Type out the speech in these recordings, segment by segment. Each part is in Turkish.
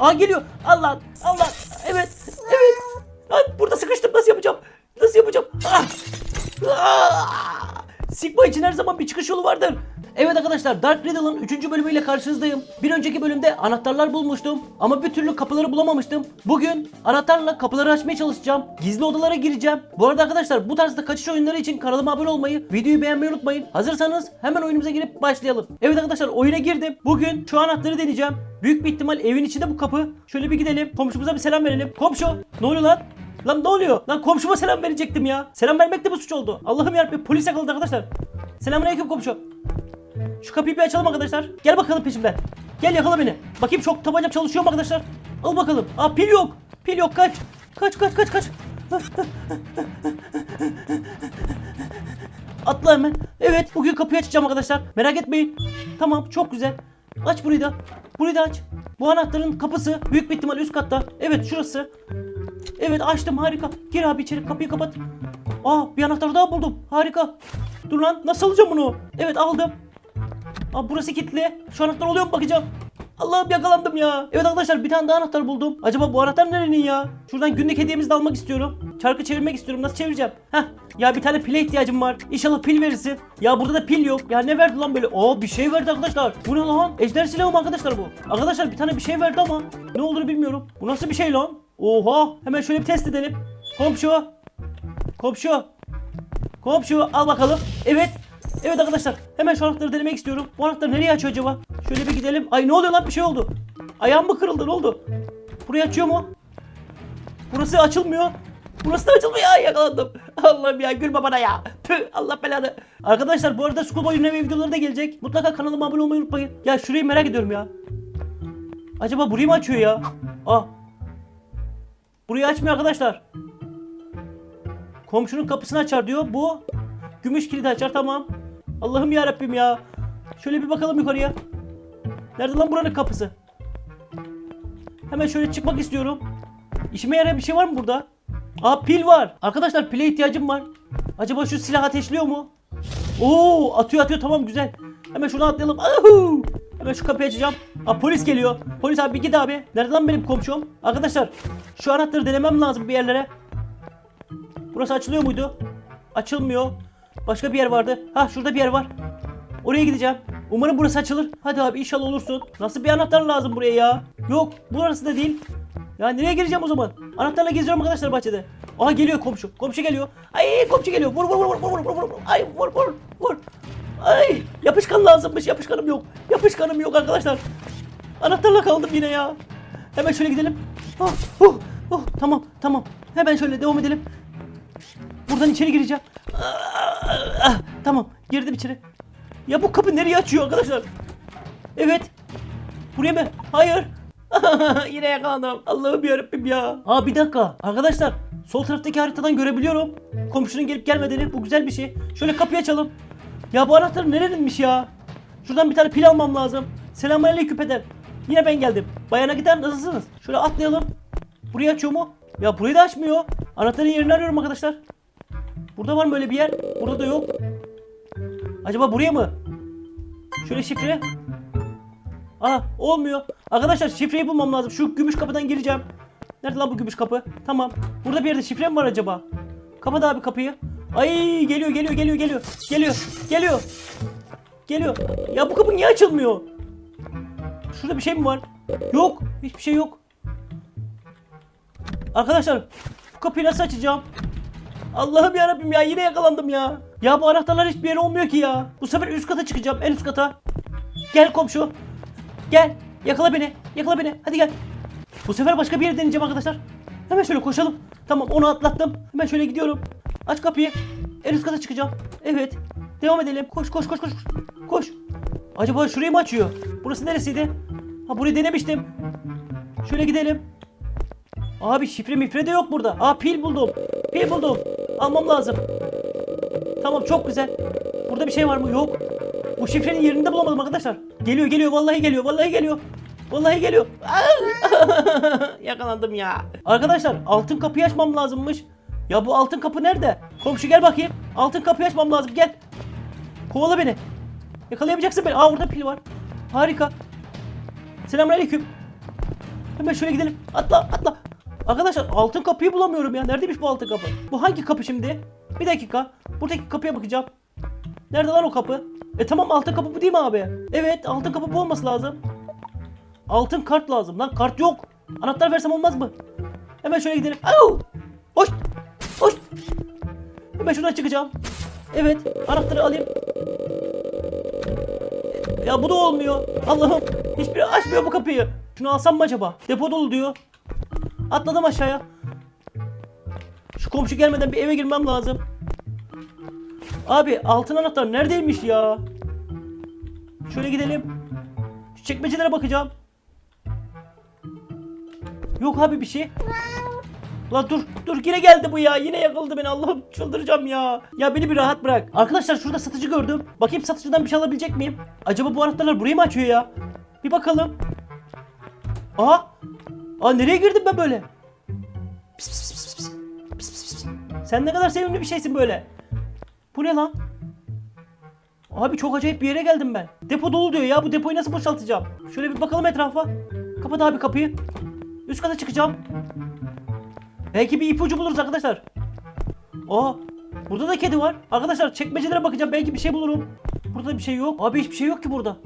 Aa geliyor. Allah Allah. Evet. Evet. Lan burada sıkıştım. Nasıl yapacağım? Nasıl yapacağım? Ah! Ah! Sigma için her zaman bir çıkış yolu vardır. Evet arkadaşlar Dark Riddle'ın 3. bölümüyle karşınızdayım. Bir önceki bölümde anahtarlar bulmuştum ama bir türlü kapıları bulamamıştım. Bugün anahtarla kapıları açmaya çalışacağım. Gizli odalara gireceğim. Bu arada arkadaşlar bu tarzda kaçış oyunları için kanalıma abone olmayı, videoyu beğenmeyi unutmayın. Hazırsanız hemen oyunumuza girip başlayalım. Evet arkadaşlar oyuna girdim. Bugün şu anahtarı deneyeceğim. Büyük bir ihtimal evin içinde bu kapı. Şöyle bir gidelim. Komşumuza bir selam verelim. Komşu ne oluyor lan? Lan ne oluyor? Lan komşuma selam verecektim ya. Selam vermek de bu suç oldu. Allah'ım yarabbim polis yakaladı arkadaşlar. Selamünaleyküm komşu. Şu kapıyı bir açalım arkadaşlar. Gel bakalım peşimden. Gel yakala beni. Bakayım çok tabancam çalışıyor mu arkadaşlar? Al bakalım. Aa pil yok. Pil yok kaç. Kaç kaç kaç kaç. Atla hemen. Evet bugün kapıyı açacağım arkadaşlar. Merak etmeyin. Tamam çok güzel. Aç burayı da. Burayı da aç. Bu anahtarın kapısı büyük bir ihtimal üst katta. Evet şurası. Evet açtım harika. Gir abi içeri kapıyı kapat. Aa bir anahtar daha buldum. Harika. Dur lan nasıl alacağım bunu? Evet aldım. Aa burası kilitli. Şu anahtar oluyor mu bakacağım. Allah'ım yakalandım ya. Evet arkadaşlar bir tane daha anahtar buldum. Acaba bu anahtar nerenin ya? Şuradan günlük hediyemizi de almak istiyorum. Çarkı çevirmek istiyorum. Nasıl çevireceğim? Heh. Ya bir tane pile ihtiyacım var. İnşallah pil verirsin. Ya burada da pil yok. Ya ne verdi lan böyle? Aa bir şey verdi arkadaşlar. Bu ne lan? Ejder silahı mı arkadaşlar bu? Arkadaşlar bir tane bir şey verdi ama ne olduğunu bilmiyorum. Bu nasıl bir şey lan? Oha. Hemen şöyle bir test edelim. Komşu. Komşu. Komşu al bakalım. Evet. Evet arkadaşlar hemen şu anahtarı denemek istiyorum. Bu anahtar nereye açıyor acaba? Şöyle bir gidelim. Ay ne oluyor lan bir şey oldu. Ayağım mı kırıldı ne oldu? Burayı açıyor mu? Burası açılmıyor. Burası da açılmıyor. Ay yakalandım. Allah'ım ya gülme bana ya. Tüh Allah belanı. Arkadaşlar bu arada Schoolboy Ünleme videoları da gelecek. Mutlaka kanalıma abone olmayı unutmayın. Ya şurayı merak ediyorum ya. Acaba burayı mı açıyor ya? Ah. Burayı açmıyor arkadaşlar. Komşunun kapısını açar diyor. Bu gümüş kilidi açar tamam. Allah'ım ya Rabbim ya. Şöyle bir bakalım yukarıya. Nerede lan buranın kapısı? Hemen şöyle çıkmak istiyorum. İşime yarayan bir şey var mı burada? Aa pil var. Arkadaşlar pile ihtiyacım var. Acaba şu silah ateşliyor mu? Oo atıyor atıyor tamam güzel. Hemen şuradan atlayalım. Ahu! Hemen şu kapıyı açacağım. Aa polis geliyor. Polis abi git abi. Nerede lan benim komşum? Arkadaşlar şu anahtarı denemem lazım bir yerlere. Burası açılıyor muydu? Açılmıyor. Başka bir yer vardı. Ha şurada bir yer var. Oraya gideceğim. Umarım burası açılır. Hadi abi inşallah olursun. Nasıl bir anahtar lazım buraya ya? Yok burası da değil. Ya nereye gireceğim o zaman? Anahtarla geziyorum arkadaşlar bahçede. Aha geliyor komşu. Komşu geliyor. Ay komşu geliyor. Vur vur vur vur vur vur vur. vur. Ay vur vur vur. Ay yapışkan lazımmış. Yapışkanım yok. Yapışkanım yok arkadaşlar. Anahtarla kaldım yine ya. Hemen şöyle gidelim. Oh, oh, oh, tamam tamam. Hemen şöyle devam edelim. Buradan içeri gireceğim. Tamam girdim içeri. Ya bu kapı nereye açıyor arkadaşlar? Evet. Buraya mı? Hayır. Yine yakalandım. Allah'ım yarabbim ya. Aa bir dakika. Arkadaşlar sol taraftaki haritadan görebiliyorum. Komşunun gelip gelmediğini. Bu güzel bir şey. Şöyle kapıyı açalım. Ya bu anahtar nereninmiş ya? Şuradan bir tane pil almam lazım. Selamünaleyküm peder. Yine ben geldim. Bayana gider nasılsınız? Şöyle atlayalım. Burayı açıyor mu? Ya burayı da açmıyor. Anahtarın yerini arıyorum arkadaşlar. Burada var mı öyle bir yer? Burada da yok. Acaba buraya mı? Şöyle şifre. Aa olmuyor. Arkadaşlar şifreyi bulmam lazım. Şu gümüş kapıdan gireceğim. Nerede lan bu gümüş kapı? Tamam. Burada bir yerde şifre mi var acaba? Kapat abi kapıyı. Ay geliyor geliyor geliyor geliyor. Geliyor. Geliyor. Geliyor. Ya bu kapı niye açılmıyor? Şurada bir şey mi var? Yok. Hiçbir şey yok. Arkadaşlar bu kapıyı nasıl açacağım? Allah'ım ya Rabbim ya yine yakalandım ya. Ya bu anahtarlar hiçbir yere olmuyor ki ya. Bu sefer üst kata çıkacağım en üst kata. Gel komşu. Gel. Yakala beni. Yakala beni. Hadi gel. Bu sefer başka bir yere deneyeceğim arkadaşlar. Hemen şöyle koşalım. Tamam onu atlattım. Hemen şöyle gidiyorum. Aç kapıyı. En üst kata çıkacağım. Evet. Devam edelim. Koş koş koş koş. Koş. Acaba şurayı mı açıyor? Burası neresiydi? Ha burayı denemiştim. Şöyle gidelim. Abi şifre mifre de yok burada. Aa pil buldum. Pil buldum. Almam lazım. Tamam çok güzel. Burada bir şey var mı? Yok. Bu şifrenin yerini de bulamadım arkadaşlar. Geliyor geliyor vallahi geliyor vallahi geliyor. Vallahi geliyor. Yakalandım ya. Arkadaşlar altın kapıyı açmam lazımmış. Ya bu altın kapı nerede? Komşu gel bakayım. Altın kapıyı açmam lazım gel. Kovala beni. Yakalayamayacaksın beni. Aa orada pil var. Harika. Selamünaleyküm. Hemen şöyle gidelim. Atla atla. Arkadaşlar altın kapıyı bulamıyorum ya. Neredeymiş bu altın kapı? Bu hangi kapı şimdi? Bir dakika. Buradaki kapıya bakacağım. Nerede lan o kapı? E tamam altın kapı bu değil mi abi? Evet altın kapı bu olması lazım. Altın kart lazım lan kart yok. Anahtar versem olmaz mı? Hemen şöyle gidelim. Au! Hoş! Hoş! Hemen şuradan çıkacağım. Evet anahtarı alayım. Ya bu da olmuyor. Allah'ım hiçbiri açmıyor bu kapıyı. Şunu alsam mı acaba? Depo dolu diyor. Atladım aşağıya. Şu komşu gelmeden bir eve girmem lazım. Abi altın anahtar neredeymiş ya? Şöyle gidelim. Şu çekmecelere bakacağım. Yok abi bir şey. La dur dur yine geldi bu ya yine yakaladı beni Allah'ım çıldıracağım ya. Ya beni bir rahat bırak. Arkadaşlar şurada satıcı gördüm. Bakayım satıcıdan bir şey alabilecek miyim? Acaba bu anahtarlar burayı mı açıyor ya? Bir bakalım. Aa! Aa nereye girdim ben böyle? Pis, pis, pis, pis, pis. Pis, pis. Sen ne kadar sevimli bir şeysin böyle. Bu ne lan? Abi çok acayip bir yere geldim ben. Depo dolu diyor ya bu depoyu nasıl boşaltacağım? Şöyle bir bakalım etrafa. Kapat abi kapıyı. Üst kata çıkacağım. Belki bir ipucu buluruz arkadaşlar. Aa, burada da kedi var. Arkadaşlar çekmecelere bakacağım belki bir şey bulurum. Burada bir şey yok. Abi hiçbir şey yok ki burada.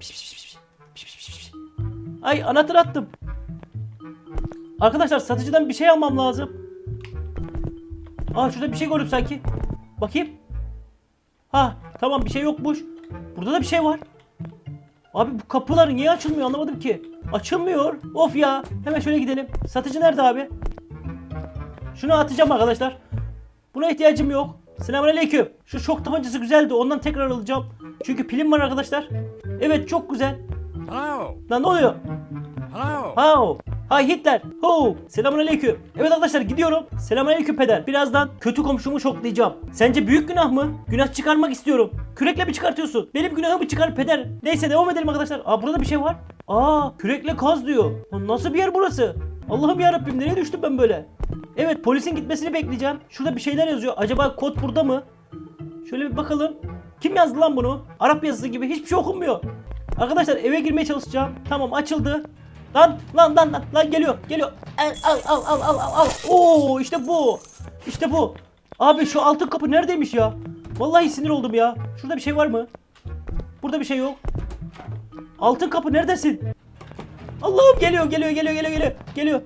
Piş, piş, piş, piş. Piş, piş, piş, piş. Ay anahtarı attım. Arkadaşlar satıcıdan bir şey almam lazım. Aa şurada bir şey gördüm sanki. Bakayım. Ha tamam bir şey yokmuş. Burada da bir şey var. Abi bu kapılar niye açılmıyor anlamadım ki. Açılmıyor. Of ya. Hemen şöyle gidelim. Satıcı nerede abi? Şunu atacağım arkadaşlar. Buna ihtiyacım yok. Selamünaleyküm. Şu şok tabancası güzeldi. Ondan tekrar alacağım. Çünkü pilim var arkadaşlar. Evet çok güzel. Hello. Lan ne oluyor? Hello. How? Hay Hitler. Ho. Selamünaleyküm. Evet arkadaşlar gidiyorum. Selamünaleyküm peder. Birazdan kötü komşumu şoklayacağım. Sence büyük günah mı? Günah çıkarmak istiyorum. Kürekle mi çıkartıyorsun? Benim günahımı çıkar peder. Neyse devam edelim arkadaşlar. Aa burada bir şey var. Aa kürekle kaz diyor. Nasıl bir yer burası? Allah'ım ya Rabbim nereye düştüm ben böyle? Evet polisin gitmesini bekleyeceğim. Şurada bir şeyler yazıyor. Acaba kod burada mı? Şöyle bir bakalım. Kim yazdı lan bunu? Arap yazısı gibi hiçbir şey okunmuyor. Arkadaşlar eve girmeye çalışacağım. Tamam açıldı. Lan lan lan lan lan geliyor geliyor. Al al al al al al. Oo işte bu. İşte bu. Abi şu altın kapı neredeymiş ya? Vallahi sinir oldum ya. Şurada bir şey var mı? Burada bir şey yok. Altın kapı neredesin? Allah'ım geliyor geliyor geliyor geliyor geliyor. Geliyor.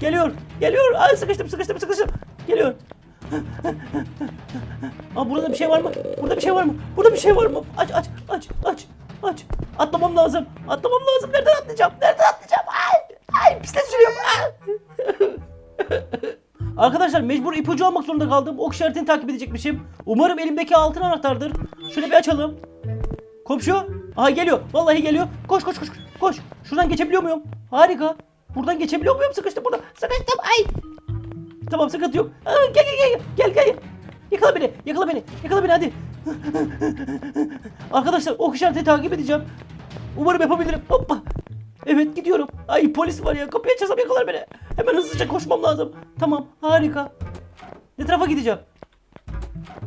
Geliyor. Geliyor. Ay sıkıştım sıkıştım sıkıştım. Geliyor. Aa burada bir şey var mı? Burada bir şey var mı? Burada bir şey var mı? Aç aç aç aç aç. Atlamam lazım. Atlamam lazım. Nereden atlayacağım? Nereden atlayacağım? Ay ay bisiklet sürüyorum. Arkadaşlar mecbur ipucu almak zorunda kaldım. Ok işaretini takip edecekmişim. Umarım elimdeki altın anahtardır. Şöyle bir açalım. Komşu. Aha geliyor. Vallahi geliyor. Koş koş koş. Koş. Şuradan geçebiliyor muyum? Harika. Buradan geçebiliyor muyum? Sıkıştım burada. Sıkıştım. Ay. Tamam sıkıntı yok. Aa, gel gel gel gel gel. Yakala beni. Yakala beni. Yakala beni hadi. Arkadaşlar ok işareti takip edeceğim. Umarım yapabilirim. Hoppa. Evet gidiyorum. Ay polis var ya. Kapıyı açarsam yakalar beni. Hemen hızlıca koşmam lazım. Tamam harika. Ne tarafa gideceğim?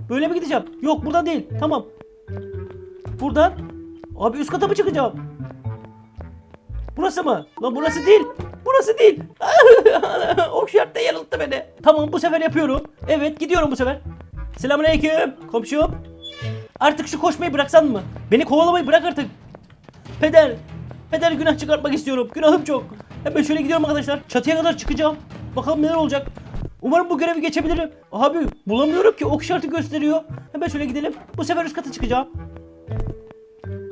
Böyle mi gideceğim? Yok buradan değil. Tamam. Buradan. Abi üst kata mı çıkacağım? Burası mı? Lan burası değil. Burası değil. ok şartta yanılttı beni. Tamam bu sefer yapıyorum. Evet gidiyorum bu sefer. Selamünaleyküm komşum. Artık şu koşmayı bıraksan mı? Beni kovalamayı bırak artık. Peder. Peder günah çıkartmak istiyorum. Günahım çok. Hemen şöyle gidiyorum arkadaşlar. Çatıya kadar çıkacağım. Bakalım neler olacak. Umarım bu görevi geçebilirim. Abi bulamıyorum ki ok işareti gösteriyor. Hemen şöyle gidelim. Bu sefer üst kata çıkacağım.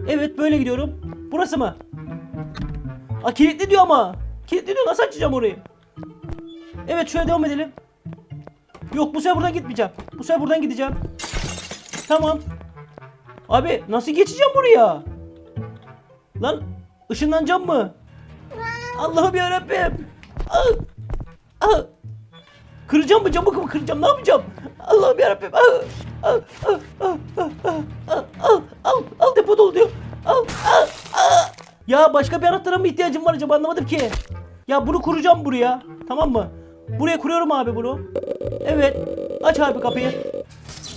Evet böyle gidiyorum. Burası mı? Aa kilitli diyor ama. Kilitli diyor nasıl açacağım orayı? Evet şöyle devam edelim. Yok bu sefer buradan gitmeyeceğim. Bu sefer buradan gideceğim. Tamam. Abi nasıl geçeceğim buraya? Lan ışınlanacağım mı? Allah'ım yarabbim. Ah, ah. Kıracağım mı camı mı kıracağım ne yapacağım? Allah'ım yarabbim. Ah, ah, ah, ah, ah, ah, ah, al al al depo dolu diyor. Al al al. Ya başka bir anahtara mı ihtiyacım var acaba anlamadım ki. Ya bunu kuracağım buraya. Tamam mı? Buraya kuruyorum abi bunu. Evet. Aç abi kapıyı.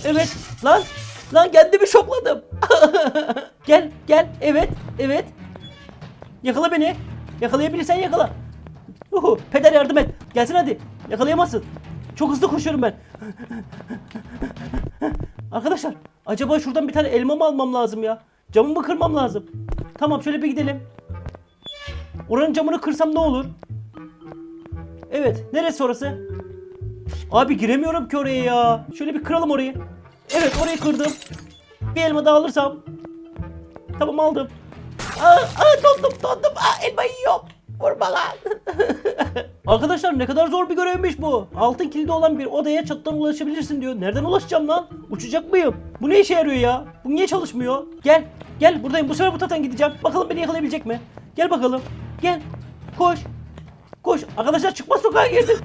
Evet. Lan. Lan kendimi şokladım. gel gel. Evet. Evet. Yakala beni. Yakalayabilirsen yakala. Uhu, peder yardım et. Gelsin hadi. Yakalayamazsın. Çok hızlı koşuyorum ben. Arkadaşlar acaba şuradan bir tane elma mı almam lazım ya? Camımı kırmam lazım. Tamam şöyle bir gidelim. Oranın camını kırsam ne olur? Evet neresi orası? Abi giremiyorum ki oraya ya. Şöyle bir kıralım orayı. Evet orayı kırdım. Bir elma daha alırsam. Tamam aldım. Aa, aa dondum dondum. Aa, elmayı yiyorum. Vurma lan. Arkadaşlar ne kadar zor bir görevmiş bu. Altın kilidi olan bir odaya çatıdan ulaşabilirsin diyor. Nereden ulaşacağım lan? Uçacak mıyım? Bu ne işe yarıyor ya? Bu niye çalışmıyor? Gel. Gel buradayım. Bu sefer bu taraftan gideceğim. Bakalım beni yakalayabilecek mi? Gel bakalım. Gel. Koş. Koş. Arkadaşlar çıkmaz sokağa girdim.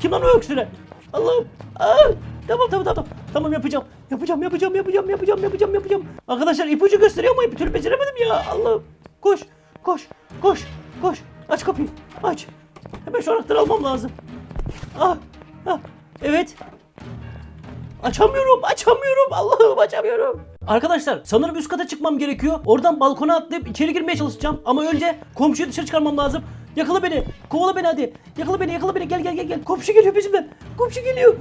Kim lan o öksüren? Allah'ım. Aa, tamam tamam tamam. Tamam yapacağım. Yapacağım yapacağım yapacağım yapacağım yapacağım yapacağım. Arkadaşlar ipucu gösteriyor ama bir türlü beceremedim ya. Allah'ım. Koş. Koş. Koş. Koş. Aç kapıyı. Aç. Hemen şu anahtarı almam lazım. Ah. Ah. Evet. Açamıyorum, açamıyorum. Allah'ım açamıyorum. Arkadaşlar sanırım üst kata çıkmam gerekiyor. Oradan balkona atlayıp içeri girmeye çalışacağım. Ama önce komşuyu dışarı çıkarmam lazım. Yakala beni. Kovala beni hadi. Yakala beni, yakala beni. Gel gel gel gel. Komşu geliyor peşimden. Komşu geliyor.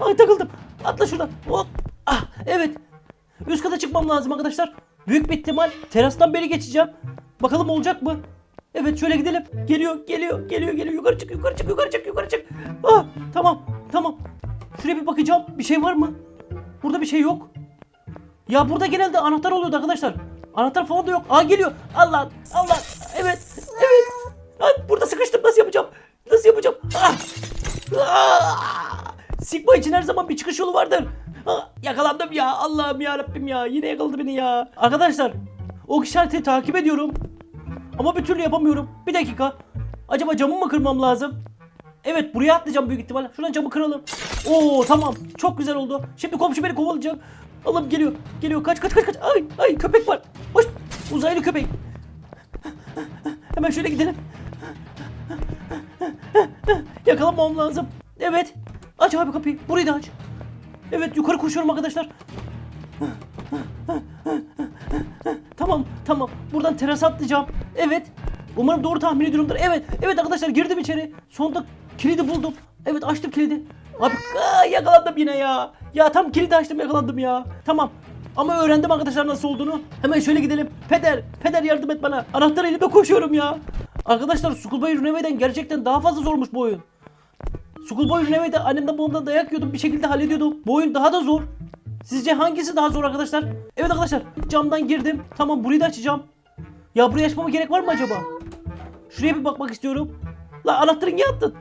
Ay takıldım. Atla şuradan. Hop. Ah evet. Üst kata çıkmam lazım arkadaşlar. Büyük bir ihtimal terastan beri geçeceğim. Bakalım olacak mı? Evet şöyle gidelim. Geliyor, geliyor, geliyor, geliyor. Yukarı çık, yukarı çık, yukarı çık, yukarı çık. Ah, tamam, tamam. Şuraya bir bakacağım. Bir şey var mı? Burada bir şey yok. Ya burada genelde anahtar oluyordu arkadaşlar. Anahtar falan da yok. Aa geliyor. Allah, Allah. Evet, evet. Aa, burada sıkıştım. Nasıl yapacağım? Nasıl yapacağım? Ah. Ah! Sigma için her zaman bir çıkış yolu vardır. Ah, yakalandım ya. Allah'ım ya Rabbim ya. Yine yakaladı beni ya. Arkadaşlar, o işareti takip ediyorum. Ama bir türlü yapamıyorum. Bir dakika. Acaba camı mı kırmam lazım? Evet buraya atlayacağım büyük ihtimalle. Şuradan camı kıralım. Oo tamam. Çok güzel oldu. Şimdi komşu beni kovalayacak. Allah'ım geliyor. Geliyor. Kaç kaç kaç kaç. Ay ay köpek var. Hoş. Uzaylı köpek. Hemen şöyle gidelim. Yakalanmam lazım. Evet. Aç abi kapıyı. Burayı da aç. Evet yukarı koşuyorum arkadaşlar. Tamam tamam. Buradan terasa atlayacağım. Evet. Umarım doğru tahmin ediyorumdur. Evet. Evet arkadaşlar girdim içeri. Sonunda kilidi buldum. Evet açtım kilidi. Abi aa, yakalandım yine ya. Ya tam kilidi açtım yakalandım ya. Tamam. Ama öğrendim arkadaşlar nasıl olduğunu. Hemen şöyle gidelim. Peder, peder yardım et bana. Anahtar elimde koşuyorum ya. Arkadaşlar Schoolboy Runaways'den gerçekten daha fazla zormuş bu oyun. Schoolboy Runaways'de annemden babamdan dayak yiyordum bir şekilde hallediyordum. Bu oyun daha da zor. Sizce hangisi daha zor arkadaşlar? Evet arkadaşlar camdan girdim. Tamam burayı da açacağım. Ya burayı açmama gerek var mı acaba? Şuraya bir bakmak istiyorum. La anahtarı niye attın?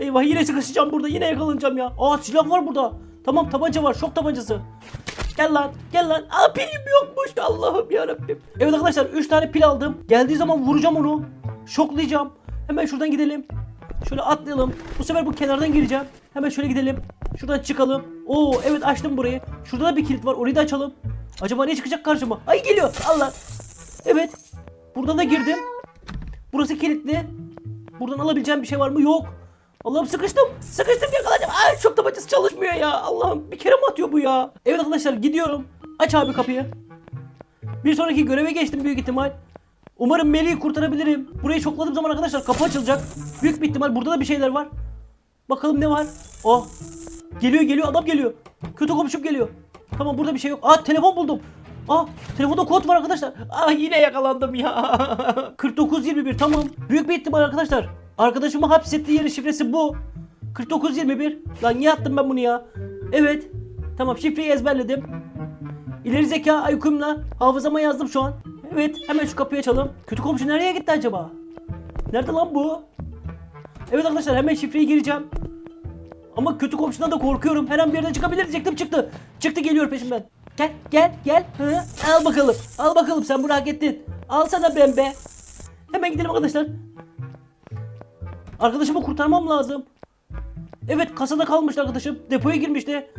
Eyvah yine sıkışacağım burada yine yakalanacağım ya. Aa silah var burada. Tamam tabanca var şok tabancası. Gel lan gel lan. Aa pilim yokmuş Allah'ım ya Rabbim. Evet arkadaşlar 3 tane pil aldım. Geldiği zaman vuracağım onu. Şoklayacağım. Hemen şuradan gidelim. Şöyle atlayalım. Bu sefer bu kenardan gireceğim. Hemen şöyle gidelim. Şuradan çıkalım. Oo evet açtım burayı. Şurada da bir kilit var. Orayı da açalım. Acaba ne çıkacak karşıma? Ay geliyor. Allah. Evet. Buradan da girdim. Burası kilitli. Buradan alabileceğim bir şey var mı? Yok. Allah'ım sıkıştım. Sıkıştım yakalanacağım. Ay çok tabancası çalışmıyor ya. Allah'ım bir kere mi atıyor bu ya? Evet arkadaşlar gidiyorum. Aç abi kapıyı. Bir sonraki göreve geçtim büyük ihtimal. Umarım Melih'i kurtarabilirim. Burayı şokladığım zaman arkadaşlar kapı açılacak. Büyük bir ihtimal burada da bir şeyler var. Bakalım ne var? Oh. Geliyor geliyor adam geliyor. Kötü komşum geliyor. Tamam burada bir şey yok. Aa telefon buldum. Aa telefonda kod var arkadaşlar. Aa yine yakalandım ya. 4921 tamam. Büyük bir ihtimal arkadaşlar. Arkadaşımı hapsettiği yerin şifresi bu. 4921. Lan niye attım ben bunu ya? Evet. Tamam şifreyi ezberledim. İleri zeka IQ'mla hafızama yazdım şu an. Evet hemen şu kapıyı açalım. Kötü komşu nereye gitti acaba? Nerede lan bu? Evet arkadaşlar hemen şifreyi gireceğim. Ama kötü komşudan da korkuyorum. Her an bir yerden çıkabilir diyecektim çıktı. Çıktı geliyor peşimden. Gel gel gel. Hı, al bakalım. Al bakalım sen bunu hak ettin. Al sana pembe. Hemen gidelim arkadaşlar. Arkadaşımı kurtarmam lazım. Evet kasada kalmıştı arkadaşım. Depoya girmişti.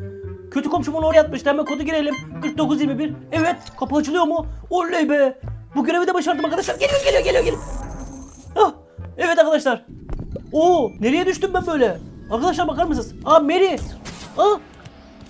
Kötü komşum onu oraya atmıştı. Hemen kodu girelim. 4921. Evet kapı açılıyor mu? Oley be. Bu görevi de başardım arkadaşlar. Geliyor geliyor geliyor geliyor. Ah, evet arkadaşlar. Oo, nereye düştüm ben böyle? Arkadaşlar bakar mısınız? Aa Mary. Aa,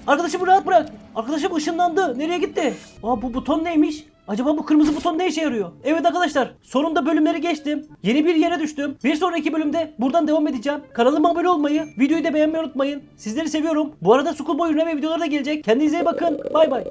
arkadaşımı rahat bırak. Arkadaşım ışınlandı. Nereye gitti? Aa bu buton neymiş? Acaba bu kırmızı buton ne işe yarıyor? Evet arkadaşlar sonunda bölümleri geçtim. Yeni bir yere düştüm. Bir sonraki bölümde buradan devam edeceğim. Kanalıma abone olmayı, videoyu da beğenmeyi unutmayın. Sizleri seviyorum. Bu arada Schoolboy ürünü ve videoları da gelecek. Kendinize iyi bakın. Bay bay.